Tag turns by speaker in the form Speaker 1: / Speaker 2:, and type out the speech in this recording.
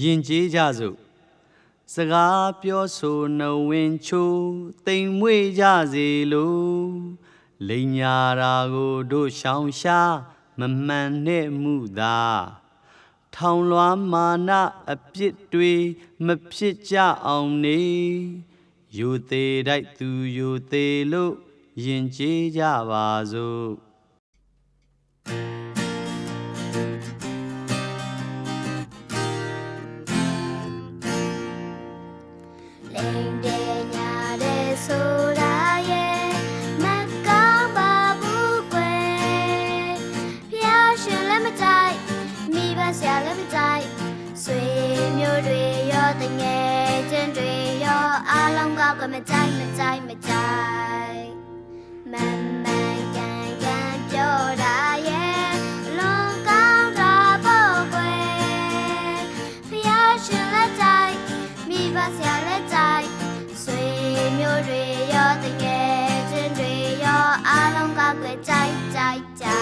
Speaker 1: ယင်ကျေးကြစို့စကားပြောဆိုနှဝင်းချိုးတိမ်မွေ့ကြစေလို့လိန်ညာရာကိုတို့ရှောင်ရှားမမှန်နဲ့မှုသာထောင်လွှမ်းမာနအပြစ်တွေမဖြစ်ကြအောင်နေယူသေးတိုက်သူယူသေးလို့ယင်ကျေးကြပါစို့
Speaker 2: ဆိုတာရဲ့မကောင်းပါဘူးကွယ်ဖျားရှင်လည်းမကြိုက်မိဘဆရာလည်းမကြိုက်ဆွေမျိုးတွေရောတငယ်ချင်းတွေရောအားလုံးကောက်ကမကြိုက်မကြိုက်မကြိုက် မိဘဆရာလက်ကြိုက်ဆွေမျိုးတွေရောတကယ်ချင်းတွေရောအားလုံးကကွယ်ကြိုက်ကြိုက်ကြို